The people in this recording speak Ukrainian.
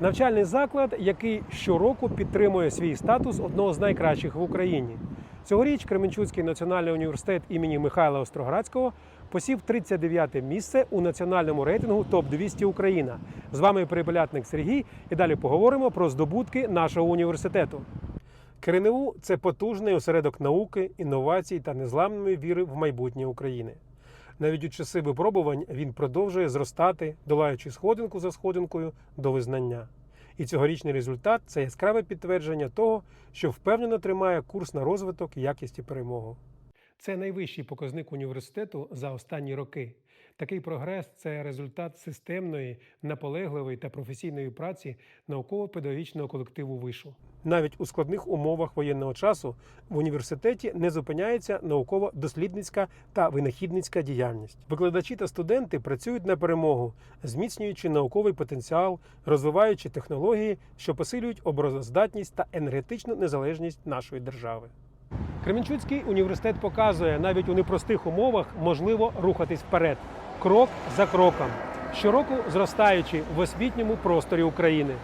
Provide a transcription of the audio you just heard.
Навчальний заклад, який щороку підтримує свій статус одного з найкращих в Україні. Цьогоріч Кременчуцький національний університет імені Михайла Остроградського посів 39 місце у національному рейтингу ТОП 200 Україна. З вами перепелятник Сергій, і далі поговоримо про здобутки нашого університету. КРНУ – це потужний осередок науки, інновацій та незламної віри в майбутнє України. Навіть у часи випробувань він продовжує зростати, долаючи сходинку за сходинкою до визнання. І цьогорічний результат це яскраве підтвердження того, що впевнено тримає курс на розвиток, якість і перемогу. Це найвищий показник університету за останні роки. Такий прогрес це результат системної, наполегливої та професійної праці науково-педагогічного колективу вишу. Навіть у складних умовах воєнного часу в університеті не зупиняється науково-дослідницька та винахідницька діяльність. Викладачі та студенти працюють на перемогу, зміцнюючи науковий потенціал, розвиваючи технології, що посилюють обороздатність та енергетичну незалежність нашої держави. Кременчуцький університет показує, навіть у непростих умовах можливо рухатись вперед, крок за кроком, щороку зростаючи в освітньому просторі України.